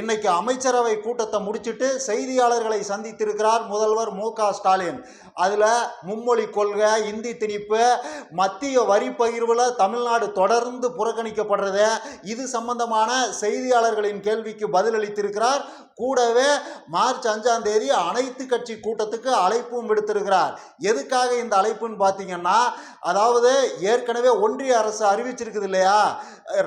இன்னைக்கு அமைச்சரவை கூட்டத்தை முடிச்சிட்டு செய்தியாளர்களை சந்தித்திருக்கிறார் முதல்வர் மு க ஸ்டாலின். அதில் மும்மொழி கொள்கை இந்தி திணிப்பு மத்திய வரி பகிர்வில் தமிழ்நாடு தொடர்ந்து புறக்கணிக்கப்படுறது இது சம்பந்தமான செய்தியாளர்களின் கேள்விக்கு பதிலளித்திருக்கிறார். கூடவே மார்ச் அஞ்சாம் தேதி அனைத்து கட்சி கூட்டத்துக்கு அழைப்பும் விடுத்திருக்கிறார். எதுக்காக இந்த அழைப்புன்னு பார்த்தீங்கன்னா அதாவது ஏற்கனவே ஒன்றிய அரசு அறிவிச்சிருக்குது இல்லையா?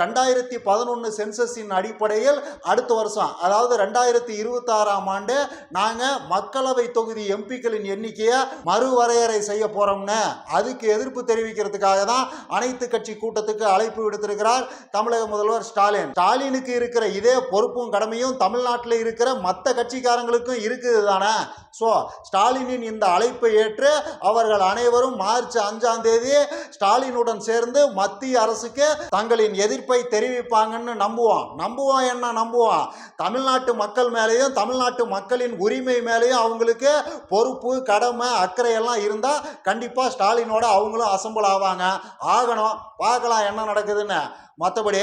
ரெண்டாயிரத்தி பதினொன்று சென்சஸின் அடிப்படையில் அடுத்த வருஷம் அதாவது ரெண்டாயிரத்தி இருபத்தாறாம் ஆண்டு நாங்கள் மக்களவை தொகுதி எம்பிக்களின் எண்ணிக்கையை மறுவரையறை செய்ய போகிறோம்னு அதுக்கு எதிர்ப்பு தெரிவிக்கிறதுக்காக தான் அனைத்து கட்சி கூட்டத்துக்கு அழைப்பு விடுத்திருக்கிறார் தமிழக முதல்வர் ஸ்டாலின். ஸ்டாலினுக்கு இருக்கிற இதே பொறுப்பும் கடமையும் தமிழ்நாட்டில் இருக்கிற மற்ற கட்சிக்காரங்களுக்கும் இருக்குது தானே. ஸோ ஸ்டாலினின் இந்த அழைப்பை ஏற்று அவர்கள் அனைவரும் மார்ச் அஞ்சாம் தேதி ஸ்டாலினுடன் சேர்ந்து மத்திய அரசுக்கு தங்களின் எதிர்ப்பை தெரிவிப்பாங்கன்னு நம்புவோம். நம்புவோம் என்ன நம்புவோம்? தமிழ்நாட்டு மக்கள் மேலேயும் தமிழ்நாட்டு மக்களின் உரிமை மேலேயும் அவங்களுக்கு பொறுப்பு கடமை அக்கறை எல்லாம் இருந்தால் கண்டிப்பாக ஸ்டாலினோட அவங்களும் அசம்பிள் ஆவாங்க. ஆகணும். பார்க்கலாம் என்ன நடக்குதுன்னு. மற்றபடி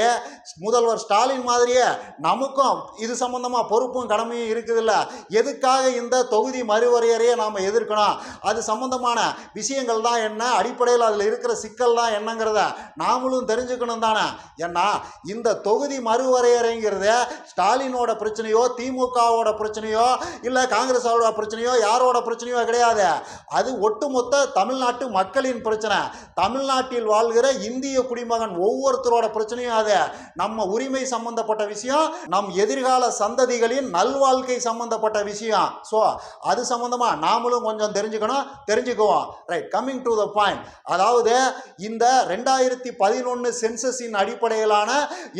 முதல்வர் ஸ்டாலின் மாதிரியே நமக்கும் இது சம்பந்தமாக பொறுப்பும் கடமையும் இருக்குதுல்ல. எதுக்காக இந்த தொகுதி மறுவரையறையை நாம் எதிர்க்கணும்? அது சம்பந்தமான விஷயங்கள் தான் என்ன? அடிப்படையில் அதில் இருக்கிற சிக்கல் தான் என்னங்கிறத நாமளும் தெரிஞ்சுக்கணும் தானே. ஏன்னா இந்த தொகுதி மறுவரையறைங்கிறத ஸ்டாலினோட பிரச்சனையோ திமுகவோட பிரச்சனையோ இல்லை காங்கிரஸோட பிரச்சனையோ யாரோட பிரச்சனையோ கிடையாது. அது ஒட்டுமொத்த தமிழ்நாட்டு மக்களின் பிரச்சனை. தமிழ்நாட்டில் வாழ்கிற இந்திய குடிமகன் ஒவ்வொருத்தரோட பிரச்சனையும் அது. நம்ம உரிமை சம்பந்தப்பட்ட விஷயம் நம் எதிர்கால சந்ததிகளின் நல்வாழ்க்கை சம்பந்தப்பட்ட விஷயம். ஸோ அது சம்பந்தமா நாமளும் கொஞ்சம் தெரிஞ்சுக்கணும் தெரிஞ்சுக்குவோம். Right coming to the point அதாவது இந்த ரெண்டாயிரத்தி பதினொன்று சென்சஸின் அடிப்படையிலான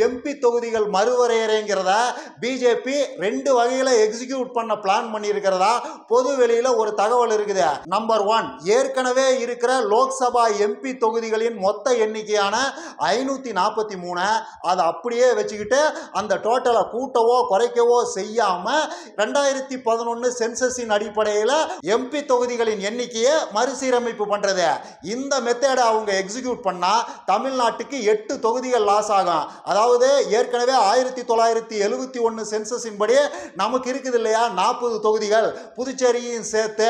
எம்பி தொகுதிகள் மறுவரையறைங்கிறத பிஜேபி ரெண்டு வகையில் எக்ஸிக்யூட் பண்ண பிளான் பண்ணியிருக்கிறதா? பொது வெளியில் ஒரு தகவல் இருக்குது. நம்பர் ஒன் ஏற்கனவே இருக்கிற லோக்சபா எம்பி தொகுதிகளின் மொத்த எண்ணிக்கையான ஐநூற்றி நாற்பத்தி மூணு அதை அப்படியே வச்சுக்கிட்டு அந்த டோட்டலை கூட்டவோ குறைக்கவோ செய்யாமல் ரெண்டாயிரத்தி பதினொன்று சென்சஸின் அடிப்படையில் எம்பி தொகுதிகளின் எண்ணிக்கையை மறுசீரமைப்பு பண்ணுறது இந்த மெத்தேடை அவங்க எக்ஸிக்யூட் பண்ணால் தமிழ்நாட்டுக்கு எட்டு தொகுதிகள் லாஸ் ஆகும். அதாவது ஏற்கனவே ஆயிரத்தி தொள்ளாயிரத்தி எழுபத்தி ஒன்று சென்சஸின் படி நமக்கு இருக்குது இல்லையா? நாற்பது தொகுதிகள். புதுச்சேரியும் சேர்த்து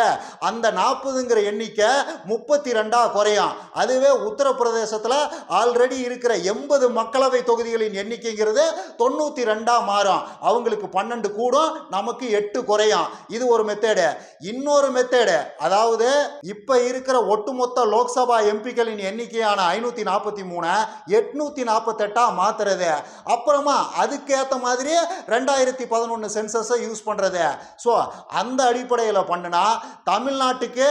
அந்த நாற்பதுங்கிற எண்ணிக்கை முப்பத்தி ரெண்டாக குறையும். அதுவே உத்தரப்பிரதேசத்தில் ஆல்ரெடி இருக்கிற எண்பது மக்களவை தொகுதிகளின் எண்ணிக்கைங்கிறது தொண்ணூற்றி ரெண்டாக மாறும் அவங்களுக்கு பன்னெண்டு கூடும் நமக்கு எட்டு குறையும். இது ஒரு மெத்தேடு இன்னொரு மெத்தேடு அதாவது இப்போ இருக்கிற ஒட்டுமொத்த லோக்சபா எம்பிக்களின் எண்ணிக்கையான ஐநூற்றி நாற்பத்தி மூணு எட்நூற்றி நாற்பத்தெட்டாக மாற்றுறது அப்புறமா அதுக்கேற்ற மாதிரி ரெண்டாயிரத்தி பதினொன்று சென்சஸை யூஸ் பண்ணுறது ஸோ அந்த அடிப்படையில் பண்ணுனா தமிழ்நாட்டுக்கு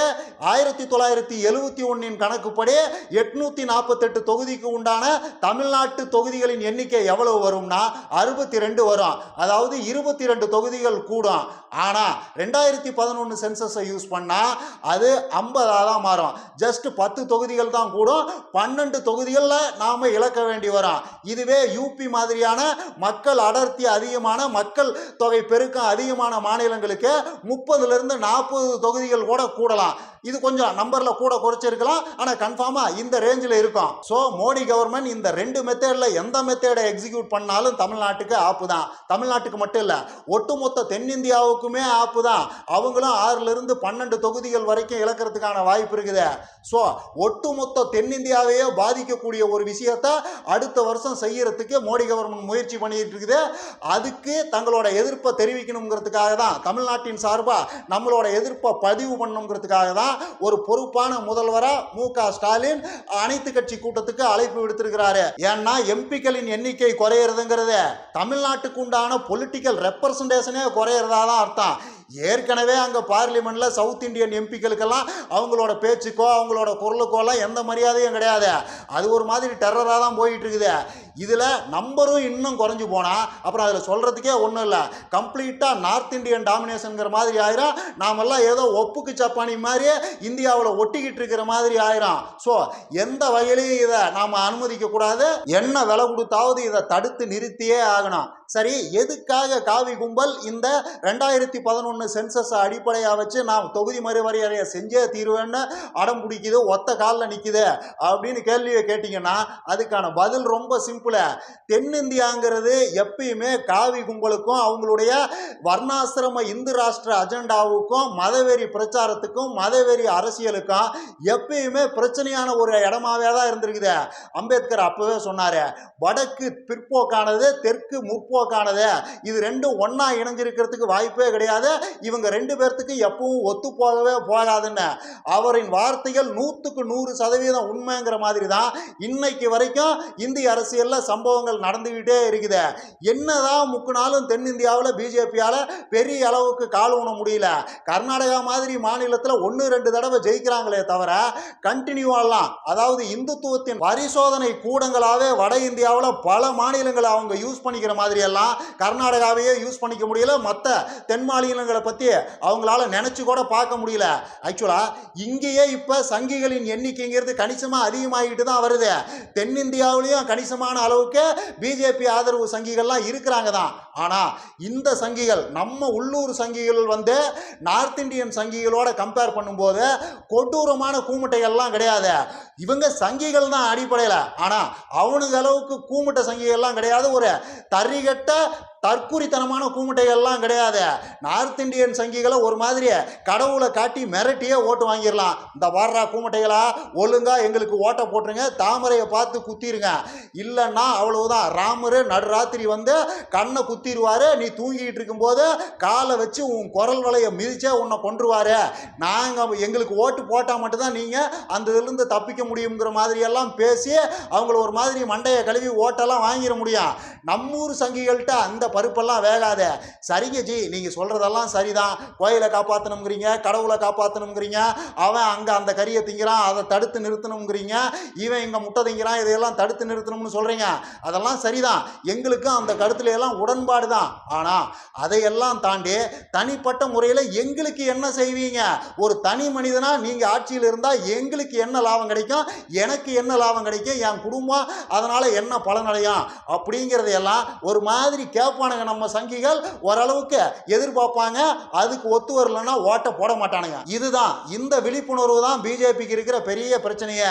ஆயிரத்தி தொள்ளாயிரத்தி எழுவத்தி ஒன்றின் கணக்குப்படி எட்நூற்றி நாற்பத்தெட்டு தொகுதிக்கு உண்டான தமிழ்நாட்டு தொகுதிகளின் எண்ணிக்கை எவ்வளவு வரும்னா அறுபத்தி ரெண்டு வரும். அதாவது இருபத்தி ரெண்டு தொகுதிகள் கூடும். ஆனால் ரெண்டாயிரத்தி பதினொன்று சென்சஸை யூஸ் பண்ணால் அது ஐம்பதாக தான் மாறும். ஜஸ்ட் பத்து தொகுதிகள் தான் கூடும். பன்னெண்டு தொகுதிகளில் நாம் இழக்க வேண்டி வரும். இதுவே யூபி மாதிரியான மக்கள் அடர்த்தி அதிகமான மக்கள் தொகை பெருக்கம் அதிகமான மாநிலங்களுக்கு முப்பதுலேருந்து நாற்பது தொகுதிகள் கூட கூடலாம். இது கொஞ்சம் நம்பரில் கூட குறைச்சிருக்கலாம். ஆனால் கன்ஃபார்மாக இந்த ரேஞ்சில் இருக்கும். ஸோ மோடி கவர்மெண்ட் இந்த ரெண்டு மெத்தேடில் எந்த மெத்தேடை எக்ஸிக்யூட் பண்ணாலும் தமிழ்நாட்டுக்கு ஆப்பு தான். தமிழ்நாட்டுக்கு மட்டும் இல்லை ஒட்டுமொத்த தென்னிந்தியாவுக்குமே ஆப்பு தான். அவங்களும் ஆறிலிருந்து பன்னெண்டு தொகுதிகள் வரைக்கும் இழக்கிறதுக்கான வாய்ப்பு இருக்குது. ஸோ ஒட்டுமொத்த தென்னிந்தியாவையே பாதிக்கக்கூடிய ஒரு விஷயத்தை அடுத்த வருஷம் செய்யறதுக்கு மோடி கவர்மெண்ட் முயற்சி பண்ணிட்டு இருக்குது. அதுக்கு தங்களோட எதிர்ப்பை தெரிவிக்கணுங்கிறதுக்காக தான் தமிழ்நாட்டின் சார்பாக நம்மளோட எதிர்ப்பை பதிவு பண்ணணுங்கிறதுக்காக தான் ஒரு பொறுப்பான முதல்வராக மு க ஸ்டாலின் அனைத்து கட்சி கூட்டத்துக்கு அழைப்பு விடுத்திருக்கிறாரு. ஏன்னா எம்பிக்களின் எண்ணிக்கை குறையிறதுங்கிறது. தமிழ்நாட்டுக்கு உண்டான பொலிட்டிக்கல் ரெப்ரசன்டேஷனே குறையிறதா தான் அர்த்தம். ஏற்கனவே அங்கே பார்லிமெண்ட்டில் சவுத் இந்தியன் எம்பிக்களுக்கெல்லாம் அவங்களோட பேச்சுக்கோ அவங்களோட குரலுக்கோலாம் எந்த மரியாதையும் கிடையாது. அது ஒரு மாதிரி டெரராக தான் போயிட்டு இருக்குது இதில் நம்பரும் இன்னும் குறைஞ்சு போனால் அப்புறம் அதில் சொல்கிறதுக்கே ஒன்றும் இல்லை. கம்ப்ளீட்டாக நார்த் இந்தியன் டாமினேஷனுங்கிற மாதிரி ஆயிரும். நாமெல்லாம் ஏதோ ஒப்புக்கு சப்பானி மாதிரியே இந்தியாவில் ஒட்டிக்கிட்டு இருக்கிற மாதிரி ஆயிரும். ஸோ எந்த வகையிலையும் இதை நாம் அனுமதிக்கக்கூடாது. என்ன விலை கொடுத்தாவது இதை தடுத்து நிறுத்தியே ஆகணும். சரி எதுக்காக காவி கும்பல் இந்த ரெண்டாயிரத்தி பதினொன்று சென்சஸ் அடிப்படையாக வச்சு நான் தொகுதி மறுவரையறையை செஞ்சே தீருவேன்னு அடம் பிடிக்குது ஒத்த காலில் நிற்குது அப்படின்னு கேள்வியை கேட்டிங்கன்னா அதுக்கான பதில் ரொம்ப சிம்பிளு தென்னிந்தியாங்கிறது எப்பயுமே காவி கும்பலுக்கும் அவங்களுடைய வர்ணாசிரம இந்து ராஷ்டிர அஜெண்டாவுக்கும் மதவெறி பிரச்சாரத்துக்கும் மதவெறி அரசியலுக்கும் எப்பயுமே பிரச்சனையான ஒரு இடமாவே தான் இருந்திருக்குது. அம்பேத்கர் அப்போவே சொன்னார் வடக்கு பிற்போக்கானது தெற்கு முற்போக்கு முற்போக்கானது இது ரெண்டும் ஒன்றா இணைஞ்சிருக்கிறதுக்கு வாய்ப்பே கிடையாது. இவங்க ரெண்டு பேர்த்துக்கு எப்பவும் ஒத்து போகவே போகாதுன்னு. அவரின் வார்த்தைகள் நூற்றுக்கு நூறு சதவீதம் உண்மைங்கிற மாதிரி தான் இன்னைக்கு வரைக்கும் இந்திய அரசியலில் சம்பவங்கள் நடந்துக்கிட்டே இருக்குது. என்னதான் முக்குனாலும் தென்னிந்தியாவில் பிஜேபியால் பெரிய அளவுக்கு கால் ஊன முடியல. கர்நாடகா மாதிரி மாநிலத்தில் ஒன்று ரெண்டு தடவை ஜெயிக்கிறாங்களே தவிர கண்டினியூவாகலாம் அதாவது இந்துத்துவத்தின் பரிசோதனை கூடங்களாகவே வட இந்தியாவில் பல மாநிலங்களை அவங்க யூஸ் பண்ணிக்கிற மாதிரி எல்லாம் கர்நாடகாவையே யூஸ் பண்ணிக்க முடியல. மற்ற தென் மாநிலங்களை பற்றி அவங்களால நினச்சி கூட பார்க்க முடியல. ஆக்சுவலாக இங்கேயே இப்போ சங்கிகளின் எண்ணிக்கைங்கிறது கணிசமாக அதிகமாகிட்டு தான் வருது. தென்னிந்தியாவிலையும் கணிசமான அளவுக்கு பிஜேபி ஆதரவு சங்கிகள்லாம் இருக்கிறாங்க தான். ஆனால் இந்த சங்கிகள் நம்ம உள்ளூர் சங்கிகள் வந்து நார்த் இந்தியன் சங்கிகளோட கம்பேர் பண்ணும்போது கொடூரமான கூமுட்டைகள்லாம் கிடையாது. இவங்க சங்கிகள் தான் அடிப்படையில். ஆனால் அவனுக்கு அளவுக்கு கூமுட்டை சங்கிகள்லாம் கிடையாது. ஒரு தறிகட்ட தற்குறித்தனமான கூமுட்டைகள்லாம் கிடையாது. நார்த் இந்தியன் சங்கிகளை ஒரு மாதிரி கடவுளை காட்டி மிரட்டியே ஓட்டு வாங்கிடலாம். இந்த வாடுறா கூமுட்டைகளா? ஒழுங்கா எங்களுக்கு ஓட்டை போட்டுருங்க தாமரையை பார்த்து குத்திருங்க. இல்லைன்னா அவ்வளவுதான். ராமர் நடுராத்திரி வந்து கண்ணை குத்திடுவாரு நீ தூங்கிட்டு இருக்கும்போது காலை வச்சு உன் குரல் வலையை மிதிச்சே உன்னை கொண்டுருவாரு நாங்கள் எங்களுக்கு ஓட்டு போட்டால் மட்டும்தான் நீங்கள் அந்த இதுலேருந்து தப்பிக்க முடியுங்கிற மாதிரியெல்லாம் பேசி அவங்கள ஒரு மாதிரி மண்டையை கழுவி ஓட்டெல்லாம் வாங்கிட முடியும். நம்மூர் சங்கிகள்கிட்ட அந்த பருப்பெல்லாம் வேகாத. சரிங்க ஜி நீங்கள் சொல்கிறதெல்லாம் சரிதான். கோயிலை காப்பாற்றணுங்கிறீங்க கடவுளை காப்பாற்றணுங்கிறீங்க அவன் அங்கே அந்த கறியை திங்கிறான் அதை தடுத்து நிறுத்தணுங்கிறீங்க இவன் இங்கே முட்டை திங்கிறான் இதையெல்லாம் தடுத்து நிறுத்தணும்னு சொல்கிறீங்க அதெல்லாம் சரிதான். எங்களுக்கும் அந்த கருத்துல எல்லாம் உடன்பாடு தான். ஆனால் அதையெல்லாம் தாண்டி தனிப்பட்ட முறையில் எங்களுக்கு என்ன செய்வீங்க? ஒரு தனி மனிதனாக நீங்கள் ஆட்சியில் இருந்தால் எங்களுக்கு என்ன லாபம் கிடைக்கும்? எனக்கு என்ன லாபம் கிடைக்கும்? என் குடும்பம் அதனால் என்ன பலனடையும்? அப்படிங்கிறதையெல்லாம் ஒரு மாதிரி கேட்பானுங்க நம்ம சங்கிகள். ஓரளவுக்கு எதிர்பார்ப்பாங்க. அதுக்கு ஒத்து வரலன்னா ஓட்டை போட மாட்டானுங்க. இதுதான். இந்த விழிப்புணர்வு தான் பிஜேபிக்கு இருக்கிற பெரிய பிரச்சனையை.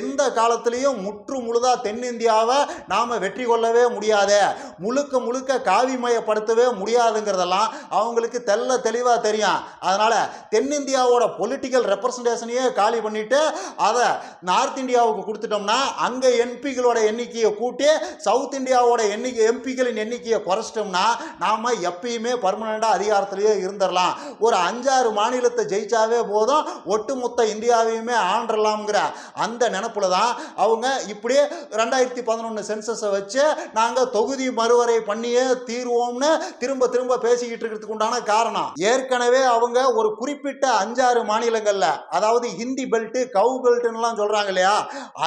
எந்த காலத்திலையும் முற்று முழுதா தென்னிந்தியாவை நாம் வெற்றி கொள்ளவே முடியாது. முழுக்க முழுக்க காவிமயப்படுத்தவே முடியாதுங்கிறதெல்லாம் அவங்களுக்கு தெல்ல தெளிவாக தெரியும். அதனால் தென்னிந்தியாவோட பொலிட்டிக்கல் ரெப்ரசன்டேஷனையே காலி பண்ணிட்டு அதை நார்த் இந்தியாவுக்கு கொடுத்துட்டோம்னா அங்கே எம்பிகளோட எண்ணிக்கையை கூட்டி சவுத் இந்தியாவோட எண்ணிக்கை எம்பிகளின் எண்ணிக்கையை குறைச்சிட்டோம்னா நாம் எப்பயுமே பர்மனெண்ட்டாக அதிகாரத்திலேயே இருந்துடலாம் ஒரு அஞ்சாறு மாநிலத்தை ஜெயிச்சாவே போதும் ஒட்டுமொத்த இந்தியாவையுமே ஆண்டுடலாம்ங்கிற அந்த நினப்பில் தான் அவங்க இப்படியே ரெண்டாயிரத்தி பதினொன்று சென்சஸை வச்சு நாங்கள் தொகுதி மறுவரை பண்ணியே தீர்வோம்னு திரும்ப திரும்ப பேசிக்கிட்டு இருக்கிறதுக்கு உண்டான காரணம். ஏற்கனவே அவங்க ஒரு குறிப்பிட்ட அஞ்சாறு மாநிலங்களில் அதாவது ஹிந்தி பெல்ட்டு கவு பெல்ட்டுன்னெலாம் சொல்கிறாங்க இல்லையா?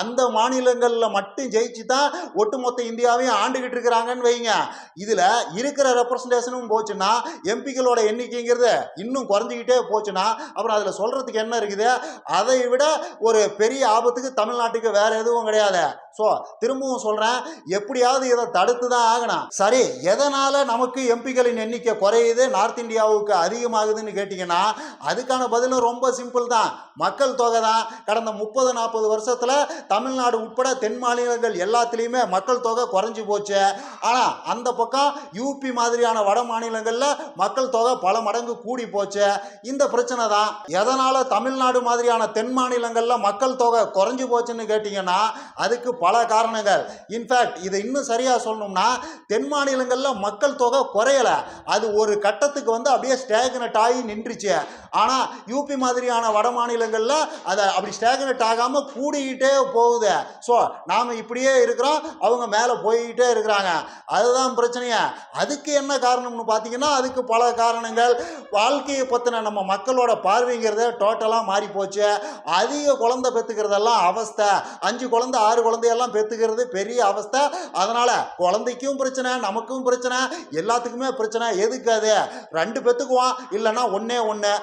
அந்த மாநிலங்களில் மட்டும் ஜெயிச்சு தான் ஒட்டுமொத்த இந்தியாவையும் ஆண்டுகிட்டு இருக்கிறாங்கன்னு வைங்க. இதில் இருக்கிற ரெப்ரசன்டேஷனும் போச்சுன்னா எம்பிக்களோட எண்ணிக்கைங்கிறது இன்னும் குறைஞ்சிக்கிட்டே போச்சுன்னா அப்புறம் அதில் சொல்கிறதுக்கு என்ன இருக்குது? அதை விட ஒரு பெரிய ஆபத்துக்கு தமிழ்நாட்டுக்கு வேற எதுவும் கிடையாது. ஸோ திரும்பவும் சொல்கிறேன் எப்படியாவது இதை தடுத்து தான் ஆகணும். சரி எதனால் நமக்கு எம்பிக்களின் எண்ணிக்கை குறையுது நார்த் இந்தியாவுக்கு அதிகமாகுதுன்னு கேட்டிங்கன்னா அதுக்கான பதிலும் ரொம்ப சிம்பிள் தான். மக்கள் தொகை தான். கடந்த முப்பது நாற்பது வருஷத்தில் தமிழ்நாடு உட்பட தென் மாநிலங்கள் எல்லாத்துலேயுமே மக்கள் தொகை குறைஞ்சி போச்சு. ஆனால் அந்த பக்கம் யூபி மாதிரியான வட மாநிலங்களில் மக்கள் தொகை பல மடங்கு கூடி போச்சு. இந்த பிரச்சனை தான். எதனால் தமிழ்நாடு மாதிரியான தென் மாநிலங்களில் மக்கள் தொகை குறைஞ்சி போச்சுன்னு கேட்டிங்கன்னா அதுக்கு பல காரணங்கள். இன்ஃபேக்ட் இதை இன்னும் சரியாக சொல்லணும்னா தென் மாநிலங்களில் மக்கள் தொகை குறையலை. அது ஒரு கட்டத்துக்கு வந்து அப்படியே ஸ்டேக்னட் ஆகி நின்றுச்சு. ஆனால் யூபி மாதிரியான வட மாநிலங்களில் அதை அப்படி ஸ்டேக்னட் ஆகாமல் கூடிக்கிட்டே போகுது. ஸோ நாம் இப்படியே இருக்கிறோம் அவங்க மேலே போய்கிட்டே இருக்கிறாங்க. அதுதான் பிரச்சனையே. அதுக்கு என்ன காரணம்னு பார்த்தீங்கன்னா அதுக்கு பல காரணங்கள். வாழ்க்கையை பற்றின நம்ம மக்களோட பார்வைங்கிறத டோட்டலாக மாறி போச்சு. அதிக குழந்தை பெற்றுக்கிறதெல்லாம் அவஸ்தை. அஞ்சு குழந்தை ஆறு குழந்தையெல்லாம் பெற்றுக்கிறது பெரிய அவஸ்தை. அதனால் குழந்தைக்கும் பிரச்சனை நமக்கும் பிரச்சனை எல்லாத்துக்குமே பிரச்சனை. எதுக்கு அது? ரெண்டு பெற்றுக்குவோம் இல்லைன்னா ஒன்றே ஒன்று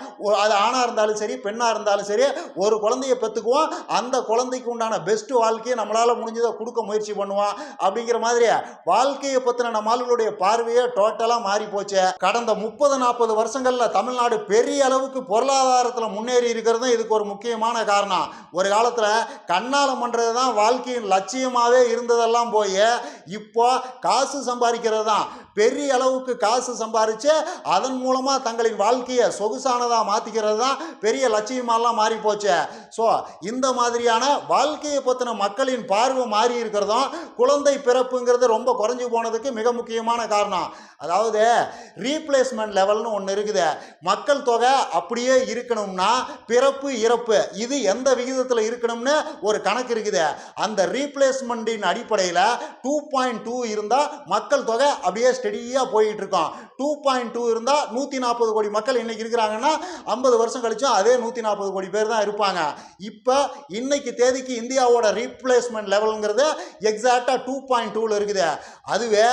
அது ஆணாக இருந்தாலும் சரி பெண்ணாக இருந்தாலும் சரி ஒரு குழந்தைய பெற்றுக்குவோம் அந்த குழந்தைக்கு உண்டான பெஸ்ட் வாழ்க்கையை நம்மளால் முடிஞ்சதை கொடுக்க முயற்சி பண்ணுவோம். அப்படிங்கிற மாதிரி வாழ்க்கையை பற்றின நம்ம மக்களுடைய பார்வையே டோட்டலாக மாறி போச்சு. கடந்த முப்பது நாற்பது வருஷங்களில் தமிழ்நாடு பெரிய அளவுக்கு பொருளாதாரத்தில் முன்னேறி இருக்கிறது இதுக்கு ஒரு முக்கியமான காரணம். ஒரு காலத்துல கண்ணாலம் பண்ணுறது தான் வாழ்க்கையின் லட்சியமாவே இருந்ததெல்லாம் போய். இப்போ காசு சம்பாதிக்கிறது தான் பெரிய அளவுக்கு காசு சம்பாரிச்சு அதன் மூலமா தங்களின் வாழ்க்கையை சொகுசானதாக மாத்திக்கிறது தான் பெரிய லட்சியமாலாம் மாறி போச்சு. ஸோ இந்த மாதிரியான வாழ்க்கையை பற்றின மக்களின் பார்வை மாறி இருக்கிறதும் குழந்தை பிறப்புங்கிறது ரொம்ப குறைஞ்சு போனதுக்கு மிக முக்கியமான காரணம். அதாவது ரீப்ளேஸ்மெண்ட் லெவல்னு ஒன்று இருக்குது. மக்கள் தொகை அப்படியே இருக்கணும்னா பிறப்பு இறப்பு இது எந்த விகிதத்தில் இருக்கணும்னு ஒரு கணக்கு இருக்குது. அந்த ரீப்ளேஸ்மெண்ட்டின் அடிப்படையில் டூ பாயிண்ட் டூ இருந்தால் மக்கள் தொகை அப்படியே ஸ்டெடியாக போயிட்டு இருக்கோம். டூ பாயிண்ட் டூ இருந்தால் நூற்றி நாற்பது கோடி மக்கள் இன்னைக்கு இருக்கிறாங்கன்னா ஐம்பது வருஷம் கழிச்சும் அதே நூற்றி நாற்பது கோடி பேர் தான் இருப்பாங்க. இப்போ இன்னைக்கு தேதிக்கு இந்தியாவோட ரீப்ளேஸ்மெண்ட் லெவலுங்கிறது எக்ஸாக்டாக டூ பாயிண்ட் டூவில் இருக்குது. அதுவே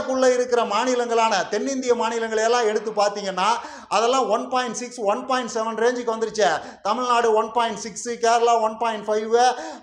இந்தியாவுக்குள்ளே இருக்கிற மாநிலங்களான தென்னிந்திய மாநிலங்களை எல்லாம் எடுத்து பார்த்தீங்கன்னா அதெல்லாம் one point six one point seven ரேஞ்சுக்கு வந்துருச்சு. Tamil Nadu one point six Kerala one point five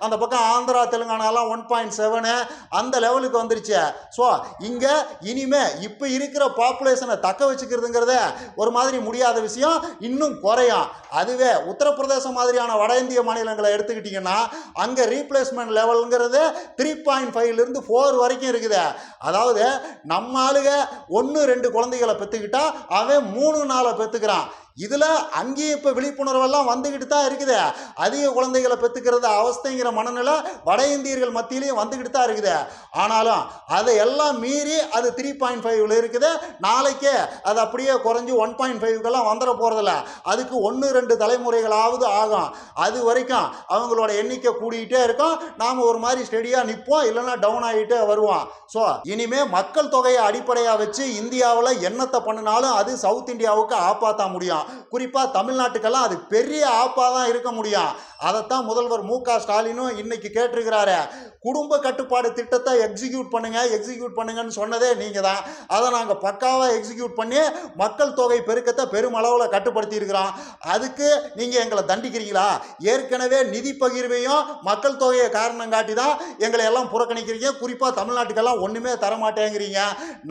அந்த பக்கம் ஆந்திரா தெலுங்கானாலாம் ஒன் பாயிண்ட் செவனு அந்த லெவலுக்கு வந்துருச்சு. ஸோ இங்கே இனிமே இப்போ இருக்கிற பாப்புலேஷனை தக்க வச்சுக்கிறதுங்கிறத ஒரு மாதிரி முடியாத விஷயம் இன்னும் குறையும். அதுவே உத்தரப்பிரதேசம் மாதிரியான வட இந்திய மாநிலங்களை எடுத்துக்கிட்டிங்கன்னா அங்கே ரீப்ளேஸ்மெண்ட் லெவலுங்கிறது த்ரீ பாயிண்ட் ஃபைவ்லேருந்து ஃபோர் வரைக்கும் இருக்குது. அதாவது நம்ம ஆளுக ஒன்று ரெண்டு குழந்தைகளை பெற்றுக்கிட்டா அவன் மூணு நாளை பெற்றுக்கிறான் இதில் அங்கேயும் இப்போ விழிப்புணர்வெல்லாம் வந்துக்கிட்டு தான் இருக்குது. அதிக குழந்தைகளை பெற்றுக்கிறது அவஸ்தைங்கிற மனநிலை வட இந்தியர்கள் மத்தியிலையும் வந்துக்கிட்டு தான் இருக்குது. ஆனாலும் அதை எல்லாம் மீறி அது த்ரீ பாயிண்ட் ஃபைவ்ல இருக்குது. நாளைக்கே அது அப்படியே குறைஞ்சி ஒன் பாயிண்ட் ஃபைவ்க்கெல்லாம் வந்துட போகிறதில்ல அதுக்கு ஒன்று ரெண்டு தலைமுறைகளாவது ஆகும். அது வரைக்கும் அவங்களோட எண்ணிக்கை கூடிக்கிட்டே இருக்கும். நாம் ஒரு மாதிரி ஸ்டெடியாக நிற்போம் இல்லைன்னா டவுன் ஆகிட்டே வருவோம். ஸோ இனிமே மக்கள் தொகையை அடிப்படையாக வச்சு இந்தியாவில் என்னத்தை பண்ணினாலும் அது சவுத் இந்தியாவுக்கு ஆப்பாற்ற முடியும். குறிப்பாக தமிழ்நாட்டுக்கெல்லாம் அது பெரிய ஆப்பாக தான் இருக்க முடியும். அதைத்தான் முதல்வர் மு க ஸ்டாலினும் இன்னைக்கு கேட்டிருக்கிறாரு. குடும்ப கட்டுப்பாடு திட்டத்தை எக்ஸிக்யூட் பண்ணுங்க எக்ஸிக்யூட் பண்ணுங்கன்னு சொன்னதே நீங்கள் தான் அதை நாங்கள் பக்காவாக எக்ஸிக்யூட் பண்ணி மக்கள் தொகை பெருக்கத்தை பெருமளவில் கட்டுப்படுத்தி இருக்கிறோம் அதுக்கு நீங்கள் எங்களை தண்டிக்கிறீங்களா? ஏற்கனவே நிதி பகிர்வையும் மக்கள் தொகையை காரணம் காட்டி தான் எங்களை எல்லாம் புறக்கணிக்கிறீங்க. குறிப்பாக தமிழ்நாட்டுக்கெல்லாம் ஒன்றுமே தர மாட்டேங்கிறீங்க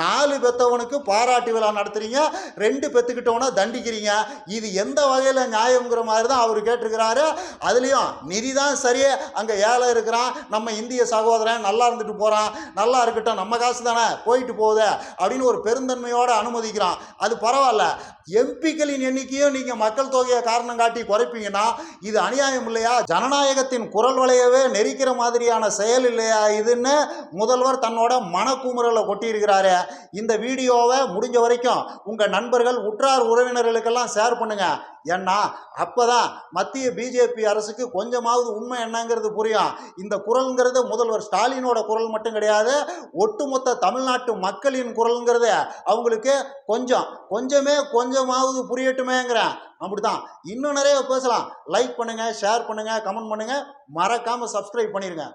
நாலு பெத்தவனுக்கு பாராட்டு விழா நடத்துறீங்க. ரெண்டு பெற்றுக்கிட்டவனை தண்டிக்கிறீங்க. இது எந்த வகையில் நியாயங்கிற மாதிரி தான் அவர் கேட்டிருக்கிறாரு. அதுலேயும் நிதி தான் சரியே அங்கே ஏழை இருக்கிறான் நம்ம இந்திய சகோதரன் நல்லா இருந்துட்டு போகிறான் நல்லா இருக்கட்டும் நம்ம காசு தானே போயிட்டு போகுது அப்படின்னு ஒரு பெருந்தன்மையோடு அனுமதிக்கிறான். அது பரவாயில்ல. எம்பிக்களின் எண்ணிக்கையும் நீங்கள் மக்கள் தொகையை காரணம் காட்டி குறைப்பீங்கன்னா இது அநியாயம் இல்லையா? ஜனநாயகத்தின் குரல் வளையவே நெரிக்கிற மாதிரியான செயல் இல்லையா இதுன்னு முதல்வர் தன்னோட மனக்குமுறலை கொட்டியிருக்கிறாரு. இந்த வீடியோவை முடிஞ்ச வரைக்கும் உங்கள் நண்பர்கள் உற்றார் உறவினர்களுக்கெல்லாம் ஷேர் பண்ணுங்க. ஏன்னா அப்பதான் மத்திய பிஜேபி அரசுக்கு கொஞ்சமாவது உண்மை என்னங்கிறது புரியும். இந்த குரல்ங்கிறது முதல்வர் ஸ்டாலினோட குரல் மட்டும் கிடையாது ஒட்டுமொத்த தமிழ்நாட்டு மக்களின் குரல்ங்கிறது அவங்களுக்கு கொஞ்சம் கொஞ்சமே கொஞ்சமாவது புரியட்டுமேங்கிறேன். அப்படிதான் இன்னும் நிறைய பேசலாம். லைக் பண்ணுங்க ஷேர் பண்ணுங்க கமெண்ட் பண்ணுங்க. மறக்காம சப்ஸ்கிரைப் பண்ணிருங்க.